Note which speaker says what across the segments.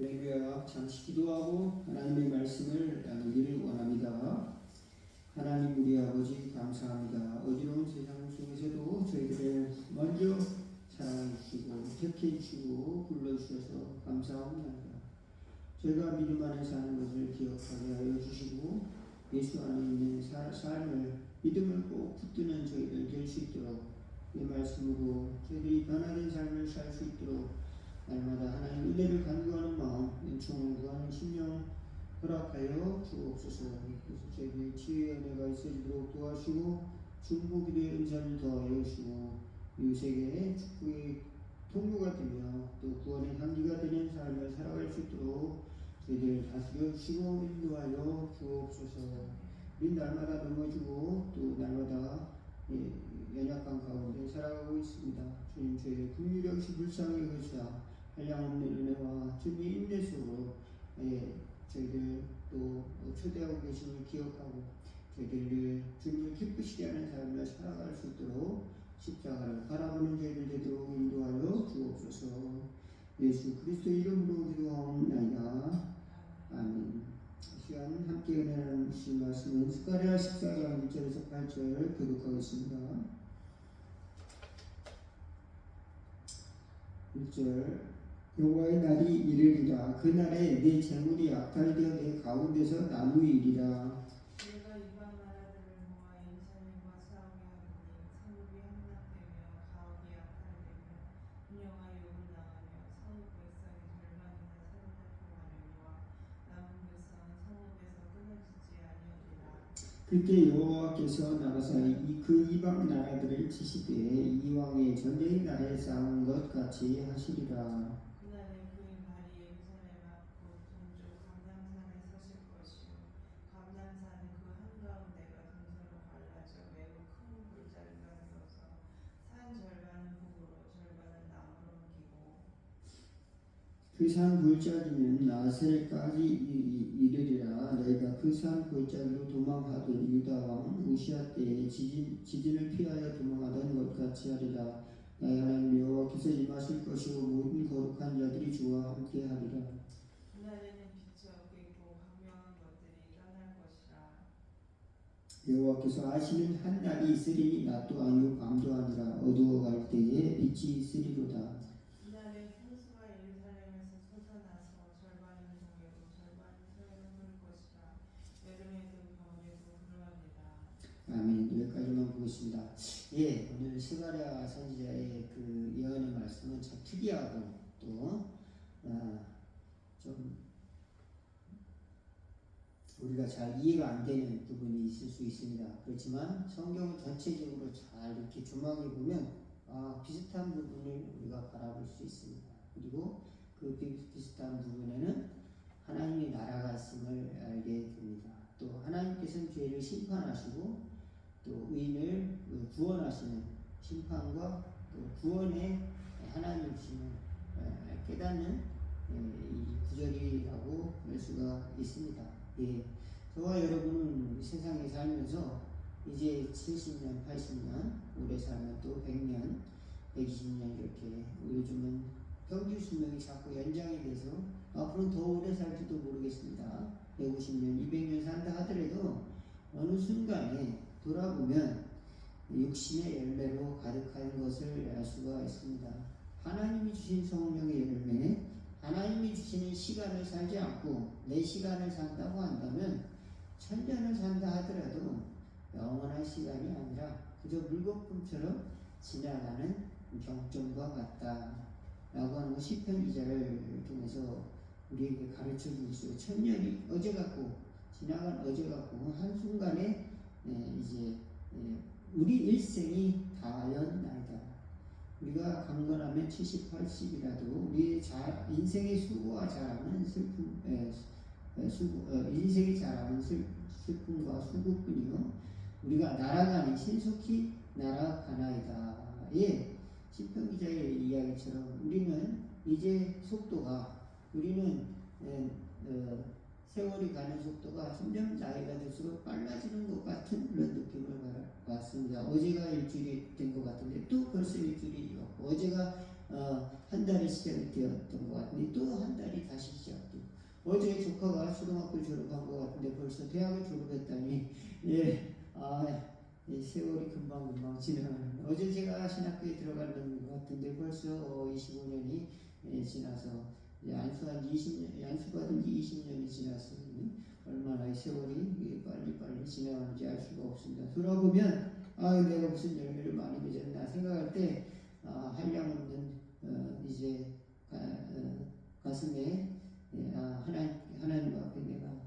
Speaker 1: 할렐루야 잠시 기도하고 하나님의 말씀을 나누기를 원합니다. 하나님 우리 아버지 감사합니다. 어지러운 세상 속에서도 저희들을 먼저 사랑해 주시고 택해 주시고 불러주셔서 감사합니다. 저희가 믿음 안에 사는 것을 기억하게 하여 주시고 예수 안에 있는 사- 삶을 믿음을 꼭 붙드는 저희들 될 수 있도록 이 말씀으로 저희들이 변화된 삶을 살 수 있도록 날마다 하나님 은혜를 간구하는 마음, 은총을 구하는 심령 허락하여 주옵소서. 그래서 저희들 치유의 은혜가 있어지도록 도와주시고 중보기도의 은사를 더하여 주시고 이웃에게 축복의 통로가 되며 또 구원의 향기가 되는 삶을 살아갈 수 있도록 저희들 다스려 주시고 인도하여 주옵소서. 우리 날마다 넘어지고 또 날마다 예, 연약한 가운데 살아가고 있습니다. 주님 저희의 긍휼력시 불쌍히 여기사 한량없는 은혜와 주님의 인내속으로 예, 저희들 또 초대하고 계심을 기억하고 저희들 주님을 기쁘시게 하는 삶을 살아갈 수 있도록 십자가를 바라보는 저희들 되도록 인도하여 주옵소서. 예수 그리스도 이름으로 기도하옵나이다. 아멘. 이 시간 함께 은혜 나누신 말씀은 스가랴 14장 1절에서 8절 교독하겠습니다. 1절 여호와의 날이 이르리라. 그 날에 내 재물이 약탈되어 내 가운데서 나누이리라. 그때 여호와께서 나가사 이- 그 이방 나라들을 치시되 이 왕의 전쟁의 날에 싸운 것 같이 하시리라
Speaker 2: 그날에 그의 발이 예루살렘 앞곧 동쪽 감람산에 서실 것이요 감람산은 그 한가운데가 동서로 갈라져 매우 큰 골짜기가 되어서 산 절반은 북으로 절반은 남으로 옮기고
Speaker 1: 그산 골짜기는 나셀까지 이- 이르리라. 내가 그산 골짜기로 도망하던 유다 왕 우시아 때에 지진, 지진을 피하여 도망하던 것 같이 하리라. 나의 하나님 여호와께서 임하실 것이고 모든 거룩한 자들이 주와 함께 하리라. 여호와께서 아시는 한 날이 있으리니 낮도 아니요 밤도 아니라 어두워갈 때에 빛이 있으리로다
Speaker 2: 그날에 홍수가 예루살렘에서 솟아나서 절반은 동해로 절반은 서해로 흐를 것이라 여름에도 겨울에도 그러하리라
Speaker 1: 아멘. 보겠습니다. 예, 오늘 스가랴 선지자의 그 예언의 말씀은 참 특이하고 또, 아, 좀, 우리가 잘 이해가 안 되는 부분이 있을 수 있습니다. 그렇지만 성경을 전체적으로 잘 이렇게 조망해 보면, 아, 비슷한 부분을 우리가 바라볼 수 있습니다. 그리고 그 비- 비슷한 부분에는 하나님의 나라가 있음을 알게 됩니다. 또 하나님께서는 죄를 심판하시고 또 의인을 구원하시는 심판과 또 구원의 하나님이심을 에, 깨닫는 에, 이 구절이라고 볼 수가 있습니다. 예, 저와 여러분은 이 세상에 살면서 이제 70년, 80년, 오래 살면 또 100년, 120년 이렇게 요즘은 평균 수명이 자꾸 연장이 돼서 앞으로는 더 오래 살지도 모르겠습니다. 150년, 200년 산다 하더라도 어느 순간에 돌아보면 육신의 열매로 가득한 것을 알 수가 있습니다. 하나님이 주신 성령의 열매, 하나님이 주시는 시간을 살지 않고 내 시간을 산다고 한다면 천년을 산다 하더라도 영원한 시간이 아니라 그저 물거품처럼 지나가는 경점과 같다 라고 하는 거 시편 기자를 통해서 우리에게 가르쳐 주고 있어요. 천년이 어제 같고 지나간 어제 같고 한 순간에 예, 이제 예, 우리 일생이 다연나이다. 우리가 강건하면 70, 80이라도 우리의 자, 인생의 수고와 자랑은 슬픔, 에, 에, 수고, 어, 인생의 자랑은 슬, 슬픔과 수고뿐이요. 우리가 날아가니 신속히 날아가나이다. 예, 시편 기자의 이야기처럼 우리는 이제 속도가 우리는 에, 어, 세월이 가는 속도가 점점 나이가 들수록 빨라지는 것 같은 그런 느낌을 받았습니다. 어제가 일주일이 된 것 같은데 또 벌써 일주일이 왔고 어제가 어, 한 달이 시작이 되었던 것 같은데 또 한 달이 다시 시작. 어제 조카가 초등학교 졸업한 것 같은데 벌써 대학을 졸업했다니 예, 아, 이 세월이 금방 금방 지나가는. 어제 제가 신학교에 들어갔는 것 같은데 벌써 어, 25년이 예, 지나서 이제 안수한 20년, 안수받은 지 20년이 지났으니 얼마나 이 세월이 빨리 빨리 지나가는지 알 수가 없습니다. 돌아보면 아, 내가 무슨 열매를 많이 맺었나 생각할 때 아, 한량 없는 어, 이제 가, 어, 가슴에 예, 아, 하나님, 하나님 앞에 내가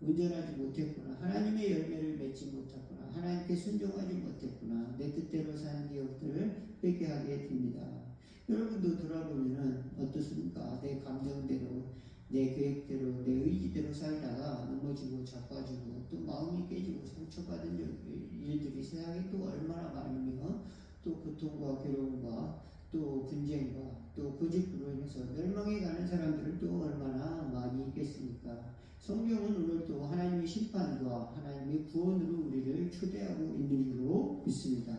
Speaker 1: 온전하지 못했구나. 하나님의 열매를 맺지 못했구나. 하나님께 순종하지 못했구나. 내 뜻대로 사는 기억들을 뺏게 하게 됩니다. 여러분도 돌아보면은 어떻습니까? 내 감정대로, 내 계획대로, 내 의지대로 살다가 넘어지고 자빠지고 또 마음이 깨지고 상처받은 일- 일들이 세상에 또 얼마나 많으며 또 고통과 괴로움과 또 분쟁과 또 고집으로 인해서 멸망해 가는 사람들을 또 얼마나 많이 있겠습니까? 성경은 오늘도 하나님의 심판과 하나님의 구원으로 우리를 초대하고 있는 줄로 믿습니다.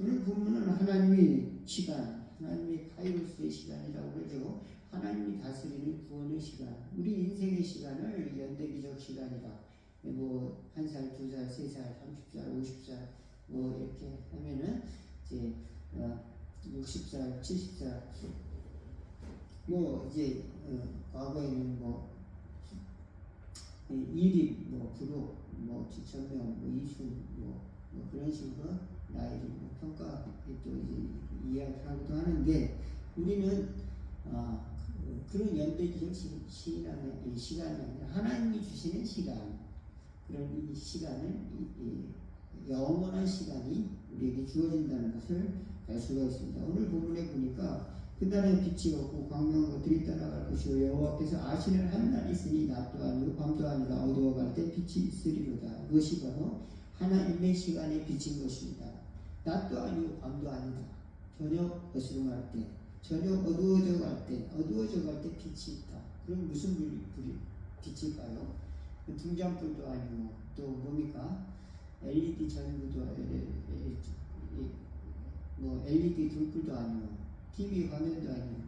Speaker 1: 오늘 본문은 하나님의 시간, 하나님의 카이로스의 시간이라고 그러죠. 하나님이 다스리는 구원의 시간, 우리 인생의 시간을 연대기적 시간이라. 뭐 한 살, 두 살, 세 살, 삼십 살, 오십 살, 뭐 이렇게 하면은 이제 어, 60살, 70살, 뭐 이제 어, 과거에는 뭐 이- 일입, 뭐 부록, 뭐 지천명, 뭐 이순, 뭐, 뭐 그런 식으로 나이를 뭐 평가 또 이제 이야기하기도 하는데 우리는 아, 그- 그런 연대기적 시- 시간이 아니라 하나님이 주시는 시간 그런 이 시간을 이, 이 영원한 시간이 우리에게 주어진다는 것을 알 수가 있습니다. 오늘 본문에 보니까 그날에 빛이 없고 광명한 것들이 떠나갈 것이요 여호와께서 아시는 한 날이 있으니 낮도 아니고 밤도 아니라 어두워갈 때 빛이 있으리로다. 그것이 바로 하나님의 시간에 비친 것입니다. 낮도 아니고 밤도 아니다. 저녁 어스름할 때, 저녁 어두워져 갈 때, 어두워져 갈 때 빛이 있다. 그럼 무슨 불이, 불이 빛일까요? 그 등잔불도 아니고 또 뭡니까? LED 전구도 뭐 LED 불불도 아니고 TV 화면도 아니고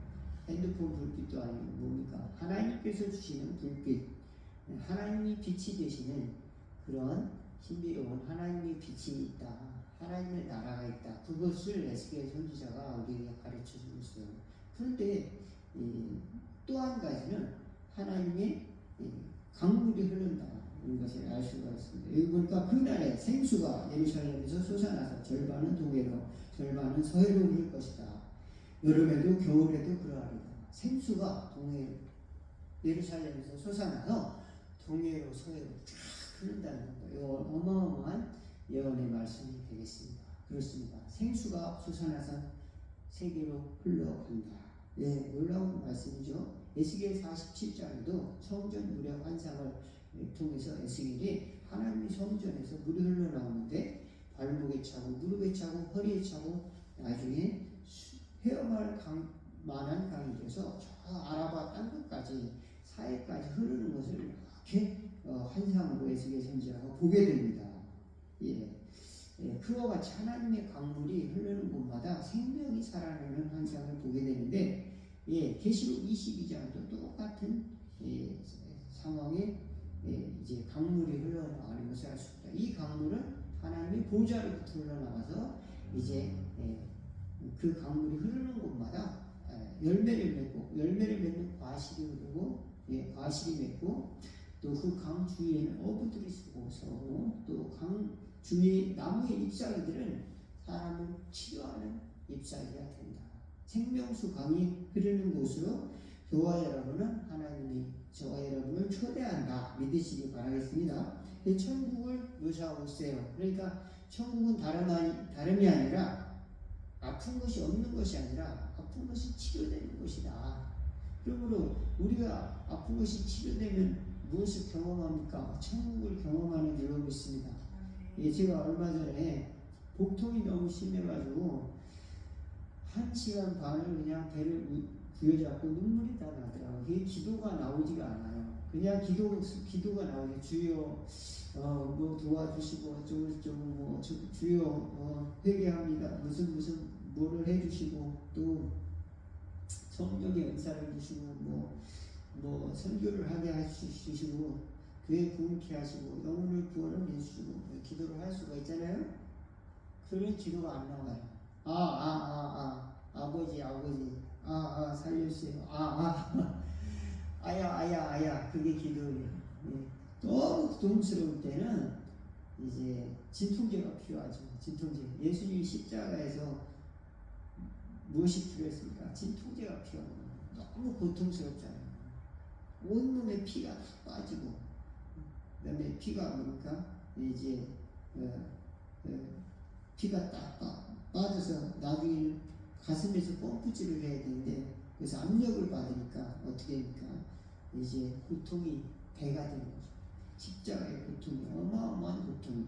Speaker 1: 핸드폰 불빛도 아니고 뭡니까? 하나님께서 주시는 불빛, 하나님이 빛이 되시는 그런 신비로운 하나님의 빛이 있다. 하나님의 나라가 있다. 그것을 에스겔 선지자가 우리에게 가르쳐 주고 있어요. 그런데 또 한 가지는 하나님의 이, 강물이 흐른다. 이런 것을 알 수가 있습니다. 여기 보니까 그날에 생수가 예루살렘에서 솟아나서 절반은 동해로 절반은 서해로 흐를 것이다. 여름에도 겨울에도 그러하리라. 생수가 동해 예루살렘에서 솟아나서 동해로 서해로 쫙 흐른다는 겁니다. 이거 어마어마한 예언의 말씀이 되겠습니다. 그렇습니다. 생수가 솟아나서 세계로 흘러간다. 예, 놀라운 말씀이죠. 에스겔 47장에도 성전 무력 환상을 통해서 에스겔이 하나님의 성전에서 물이 흘러나오는데 발목에 차고 무릎에 차고 허리에 차고 나중에 수- 헤엄할 강, 만한 강이 돼서 저 아라바 땅 끝까지 사해까지 흐르는 것을 이렇게 어, 환상으로 에스겔 선지자가 보게 됩니다. 예. 예, 그와 같이 하나님의 강물이 흐르는 곳마다 생명이 살아나는 환상을 보게 되는데 예, 계시록 22장도 똑같은 예, 상황에 예, 이제 강물이 흘러나가는 것을 알 수 있다. 이 강물은 하나님의 보좌로부터 흘러나가서 이제 예, 그 강물이 흐르는 곳마다 예, 열매를 맺고 열매를 맺는 과실이 흐르고 예, 과실이 맺고 또 그 강 주위에는 어부들이 서고 또강 주위의 나무의 잎사귀들은 사람을 치료하는 잎사귀가 된다. 생명수 강이 흐르는 곳으로 저와 여러분은 하나님이 저와 여러분을 초대한다 믿으시기 바라겠습니다. 이 천국을 묘사하고 있어요. 그러니까 천국은 다름 아니, 다름이 아니라 아픈 것이 없는 것이 아니라 아픈 것이 치료되는 것이다. 그러므로 우리가 아픈 것이 치료되면 무엇을 경험합니까? 천국을 경험하는 줄로 믿습니다. 예, 제가 얼마 전에 복통이 너무 심해가지고 한 시간 반을 그냥 배를 우- 부여잡고 눈물이 다 나더라고요. 그게 기도가 나오지가 않아요. 그냥 기도, 기도가 나오죠. 주여, 어, 뭐 도와주시고, 어쩌고 저쩌고, 뭐, 주, 주여, 어, 회개합니다. 무슨, 무슨, 뭐를 해주시고, 또 성령의 은사를 주시고, 뭐, 뭐, 선교를 하게 주시고 교회 부흥케 하시고 영혼을 구원을 내주시고 기도를 할 수가 있잖아요. 그런 기도가 안 나와요. 아, 아, 아, 아, 아버지, 아버지, 아, 아, 살려주세요. 아, 아, 아야, 아야, 아야. 그게 기도예요. 예. 너무 고통스러울 때는 이제 진통제가 필요하죠. 진통제. 예수님이 십자가에서 무엇이 필요했습니까? 진통제가 필요합니다. 너무 고통스럽잖아요. 온몸에 피가 다 빠지고, 그다음에 피가 뭡니까? 이제 어, 어, 피가 딱 빠, 빠져서 나중에는 가슴에서 펌프질을 해야 되는데 그래서 압력을 받으니까 어떻게 됩니까? 이제 고통이 배가 되는 거죠. 십자가의 고통이 어마어마한 고통이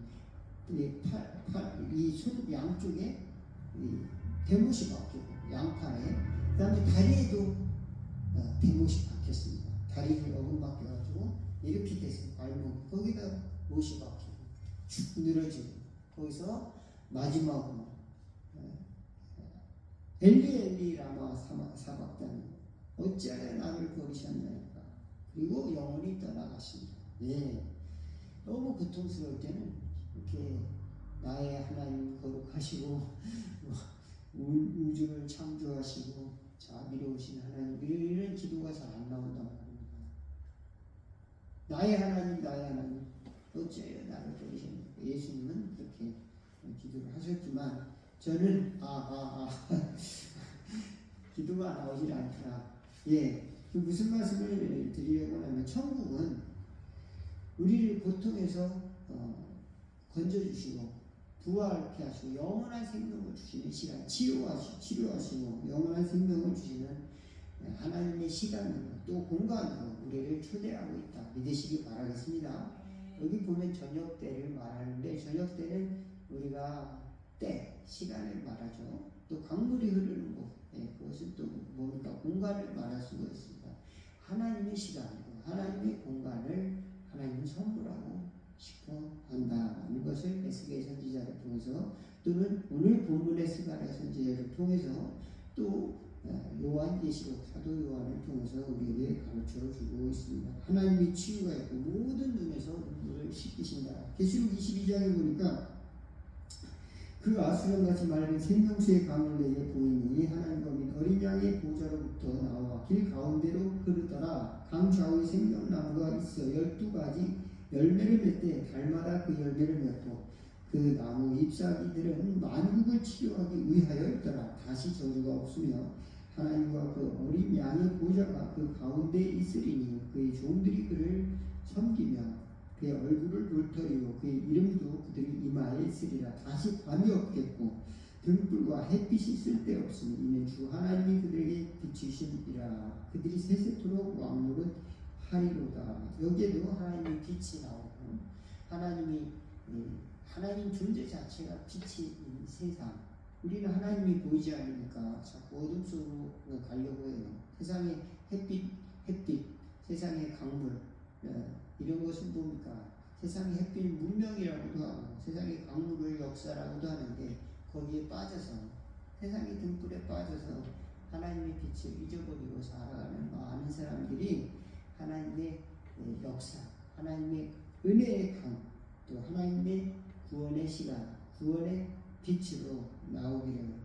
Speaker 1: 팔, 팔, 이 손 양쪽에 이 대못이 박히고 양팔에 그 다음에 다리에도 어, 대못이 박혔습니다. 다리를 어금박혀가지고 이렇게 됐어요. 발목 거기다 못이 박히고 축 늘어지고 거기서 마지막으로 어, 엘리 엘리 라마 사박다니 어찌하여 나를 버리셨나이까 그리고 영원히 떠나가신다. 예, 너무 고통스러울 때는 이렇게 나의 하나님 거룩하시고 우- 우주를 창조하시고 자비로우신 하나님 이런 기도가 잘안 말입니다. 나의 하나님 나의 하나님. 어째요? 나를 버리셨나이까 예수님은 그렇게 기도를 하셨지만 저는 아아아. 기도가 나오질 않더라. 예, 그 무슨 말씀을 드리려고 하면 천국은 우리를 고통에서 어, 건져주시고 부활케 하시고 영원한 생명을 주시는 시간 치료하시, 치료하시고 영원한 생명을 주시는 하나님의 시간으로 또 공간으로 우리를 초대하고 있다 믿으시기 바라겠습니다. 여기 보면 저녁 때를 말하는데 저녁 때는 우리가 때 시간을 말하죠. 또 강물이 흐르는 곳 예, 그것은 또 뭡니까 공간을 말할 수가 있습니다. 하나님의 시간이고 하나님의 공간을 하나님은 선물하고 싶어 한다는 것을 메시게 선지자를 통해서 또는 오늘 본문의 스가랴 선지자를 통해서 또 어, 요한 예시록 사도 요한을 통해서 우리에게 가르쳐 주고 있습니다. 하나님이 치유가 있고 모든 눈에서 눈물을 씻기신다. 계시록 22장에 보니까 그 아수령같이 맑은 생명수의 강을 내게 보이니 하나님과 및 어린 양의 보좌로부터 나와 길 가운데로 흐르더라. 강 좌우에 생명나무가 있어 열두 가지 열매를 맺되 달마다 그 열매를 맺고 그 나무 잎사귀들은 만국을 치료하기 위하여였더라. 다시 저주가 없으며 하나님과 그 어린 양의 보좌가 그 가운데 있으리니 그의 종들이 그를 섬기며 그의 얼굴을 돌터리고 그의 이름도 그들의 이마에 있으리라. 다시 밤이 없겠고 등불과 햇빛이 쓸데없으니 이는 주 하나님이 그들에게 비추시니라. 그들이 세세토록 왕노릇 하리로다. 여기에도 하나님의 빛이 나오고 하나님이 음, 하나님 존재 자체가 빛인 세상. 우리는 하나님이 보이지 않으니까 자꾸 어둠 속으로 가려고 해요. 세상의 햇빛, 햇빛, 세상의 강물, 어, 이런 것은 뭡니까? 세상의 햇빛 문명이라고도 하고 세상의 강물을 역사라고도 하는데 거기에 빠져서 세상의 등불에 빠져서 하나님의 빛을 잊어버리고 살아가는 많은 사람들이 하나님의 예, 역사, 하나님의 은혜의 강, 또 하나님의 구원의 시간, 구원의 빛으로 나오기를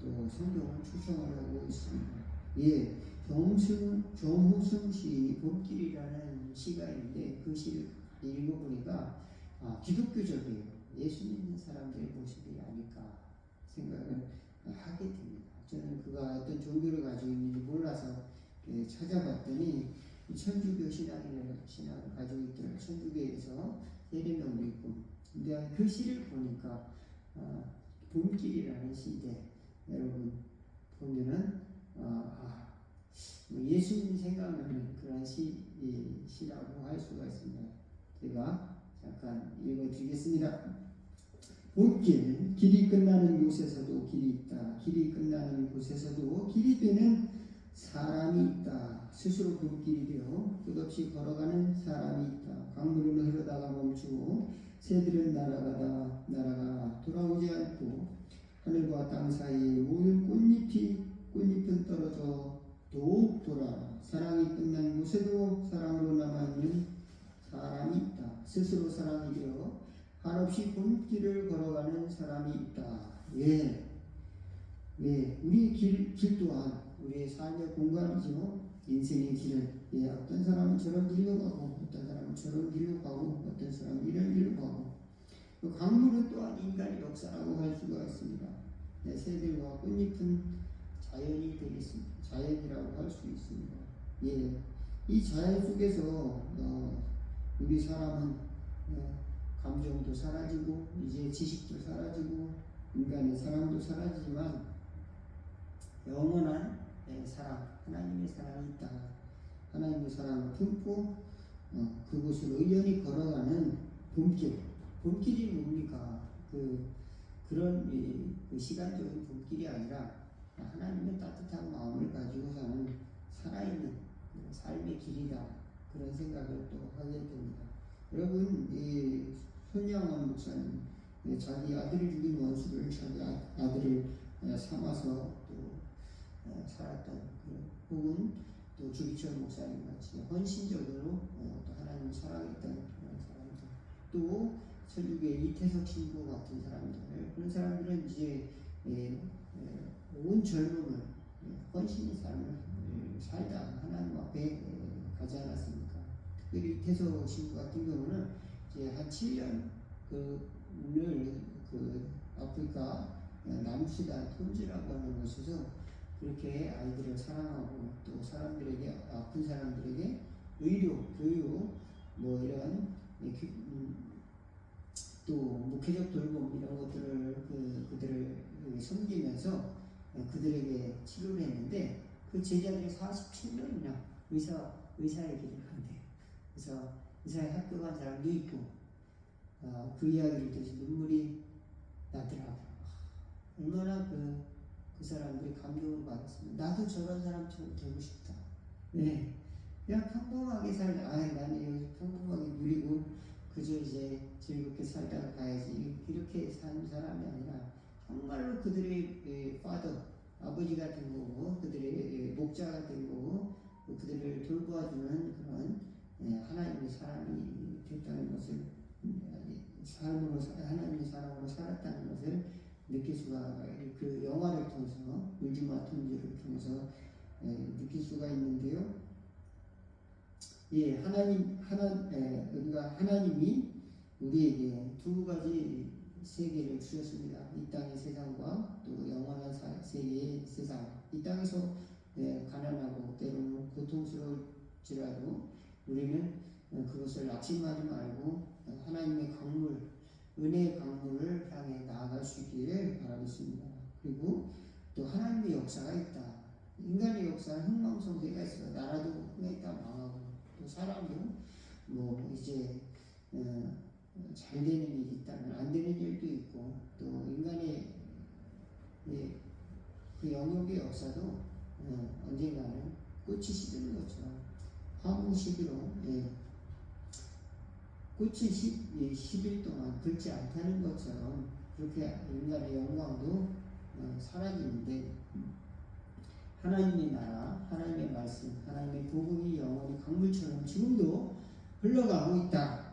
Speaker 1: 또 성경을 추천하고 있습니다. 예, 정승 정호승 시 봄길이라는 시가 있는데 그 시를 읽어보니까 아, 기독교적이에요. 예수 믿는 사람들의 모습이 아닐까 생각을 하게 됩니다. 저는 그가 어떤 종교를 가지고 있는지 몰라서 예, 찾아봤더니 이 천주교 신앙을 가지고 있더라고요. 천주교에서 세례명도 있고. 근데 그 시를 보니까 아, 봄길이라는 시인데 여러분 보면은 아, 아, 뭐 예수님 생각나는 그런 시, 이, 시라고 할 수가 있습니다. 제가 잠깐 읽어드리겠습니다. 봄길, 길이 끝나는 곳에서도 길이 있다. 길이 끝나는 곳에서도 길이 되는 사람이 있다. 스스로 봄길이 되어 끝없이 걸어가는 사람이 있다. 강물은 흐르다가 멈추고 새들은 날아가다 날아가 돌아오지 않고 하늘과 땅 사이에 모든 꽃잎이 꽃잎은 떨어져 또 돌아 사랑이 끝난 곳에도 사랑으로 남아 있는 사람이 있다. 스스로 사람이 되어 한없이 본길을 걸어가는 사람이 있다. 예. 예, 우리 길, 길 또한 우리의 삶의 공간이죠. 인생의 길은 예, 어떤 사람은 저런 길로 가고 어떤 사람은 저런 길로 가고 어떤 사람은 이런 길로 가고 그 강물은 또한 인간의 역사라고 할 수가 있습니다. 네, 새들과 꽃잎은 자연이 되겠습니다. 자연이라고 할 수 있습니다. 예, 이 자연 속에서 어, 우리 사람은 어, 감정도 사라지고 이제 지식도 사라지고 인간의 사랑도 사라지지만 영원한 예, 사랑, 하나님의 사랑이 있다. 하나님의 사랑을 품고 어, 그곳을 의연히 걸어가는 봄길. 봄길이 뭡니까? 그 그런 이, 그 시간적인 봄길이 아니라 하나님의 따뜻한 마음을 가지고 사는 살아있는 그 삶의 길이다. 그런 생각을 또 하게 됩니다. 여러분, 이 손양원 목사님, 예, 자기 아들을 죽인 원수를 자기 아- 아들을 예, 삼아서 또 어, 살았던 그 혹은 또 주기철 목사님 같이 헌신적으로 어, 또 하나님 사랑했던 그런 사람들 또 설국의 이태석 신부 같은 사람들 그런 사람들은 이제 예, 예, 온 젊음을 예, 헌신의 삶을 예, 살다 하나님 앞에 예, 가지 않았습니까? 특별히 이태석 신부 같은 경우는 이제 한 7년 그를 그 아프리카 남수단 톤즈라고 하는 곳에서 그렇게 아이들을 사랑하고 또 사람들에게 아픈 사람들에게 의료, 교육 뭐 이런 음, 또 목회적 돌봄 이런 것들을 그 그들을 섬기면서 어, 그들에게 치료를 했는데 그 제자들이 47년이나 의사 의사의 길을 간대. 그래서 의사에 합격한 사람도 있고 어, 그 이야기를 들으서 눈물이 나더라고요. 얼마나 그, 그 사람들이 감동을 받았습니다. 나도 저런 사람처럼 되고 싶다. 네. 그냥 평범하게 살다, 아, 나는 여기서 평범하게 누리고 그저 이제 즐겁게 살다가 가야지. 이렇게 사는 사람이 아니라 정말로 그들의 에, 파더, 아버지가 된 거고, 그들의 에, 목자가 된 거고, 또 그들을 돌보아주는 그런 에, 하나님의 사람이 됐다는 것을 음, 삶으로 사- 하나님의 사람으로 살았다는 것을 느낄 수가 그 영 울지마 톤즈를 통해서 에, 느낄 수가 있는데요. 예, 하나님 하나 에, 우리가 하나님이 우리에게 두 가지 세계를 주셨습니다. 이 땅의 세상과 또 영원한 사- 세계의 세상. 이 땅에서 에, 가난하고 때로는 고통스러울지라도 우리는 어, 그것을 낙심하지 말고 어, 하나님의 강물, 은혜의 강물을 향해 나아갈 수 있기를 바라겠습니다. 그리고 또 하나님의 역사가 있다. 인간의 역사는 흥망성쇠가 있어요. 나라도 흥했다 망하고 또 사람도 뭐 이제 어, 잘 되는 일이 있다면 안 되는 일도 있고 또 인간의 예, 그 영역의 역사도 어, 언젠가는 꽃이 시드는 것처럼 화무 시기로 예, 꽃이 10, 예, 10일 동안 긁지 않다는 것처럼 그렇게 인간의 영광도 어, 사라지는데 하나님의 나라, 하나님의 말씀, 하나님의 복음이 영원히 강물처럼 지금도 흘러가고 있다.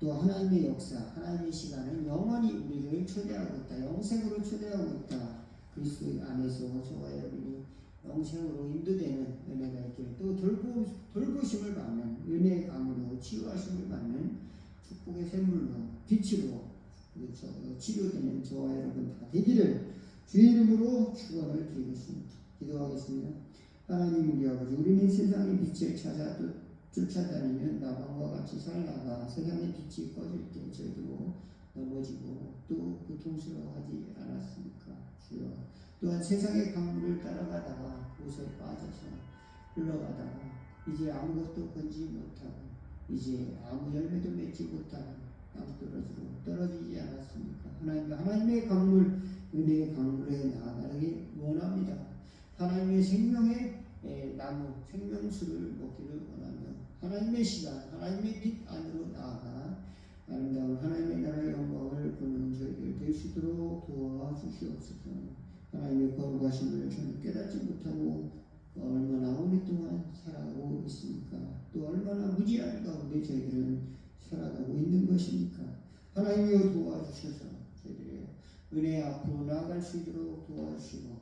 Speaker 1: 또 하나님의 역사, 하나님의 시간은 영원히 우리를 초대하고 있다. 영생으로 초대하고 있다. 그리스도 안에서 저와 여러분이 영생으로 인도되는 은혜가 있기를 또 돌보, 돌보심을 받는 은혜의 강으로 치유하심을 받는 축복의 샘물로 빛으로 그렇죠. 치료되는 저와 여러분 다 되기를 주의 이름으로 축원을 드리겠습니다. 기도하겠습니다. 하나님 우리 아버지 우리는 세상의 빛을 찾아 쫓- 쫓아다니면 나방과 같이 살다가 세상의 빛이 꺼질 때 저희도 넘어지고 또 고통스러워하지 않았습니까? 주여 또한 세상의 강물을 따라가다가 옷에 빠져서 흘러가다가 이제 아무것도 건지 못하고 이제 아무 열매도 맺지 못하고 땅떨어지로 떨어지지 않았습니까? 하나님 하나님의 강물 은혜의 강물에 나아가기 원합니다. 하나님의 생명의 에, 나무 생명수를 먹기를 원하며 하나님의 시간 하나님의 빛 안으로 나아가 아름다운 하나님의 나라의 영광을 보는 저희들 될 수 있도록 도와주시옵소서. 하나님의 거룩하심을 저는 깨닫지 못하고 얼마나 오랫동안 살아오고 있습니까? 또 얼마나 무지한 가운데 저희들은 살아가고 있는 것입니까? 하나님이여 도와주셔서 은혜 앞으로 나아갈 수 있도록 도와주시고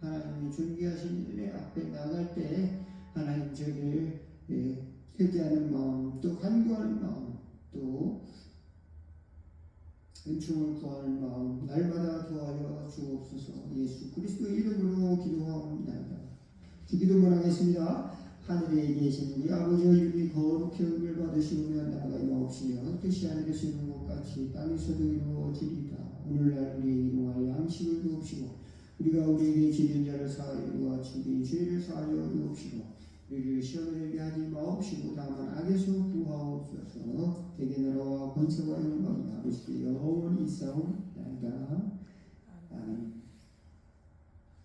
Speaker 1: 하나님이 존귀하신 은혜 앞에 나갈 때 하나님 저희를 예, 회개하는 마음 또 간구하는 마음 또 은총을 구하는 마음 날마다 도와여 주옵소서. 예수 그리스도 이름으로 기도하옵나이다. 주기도 원하겠습니다. 하늘에 계신 우리 아버지의 이름이 거룩히 여김을 받으시오며 나라가 임하옵시며 뜻이 하늘에서 이룬 것 같이 땅에서도 이루어지리이다 오늘날 우리의 일용할 양식을 주옵시고 우리가 우리에게 지는 자를 사하여 주기 죄를 사하여 주옵시고 우리를 시험에 들게 하지 마옵시고 다만 악에서 구하옵소서. 대개 나라와 권세와 영광이 아버지께 영원히 있사옵나이다. 아멘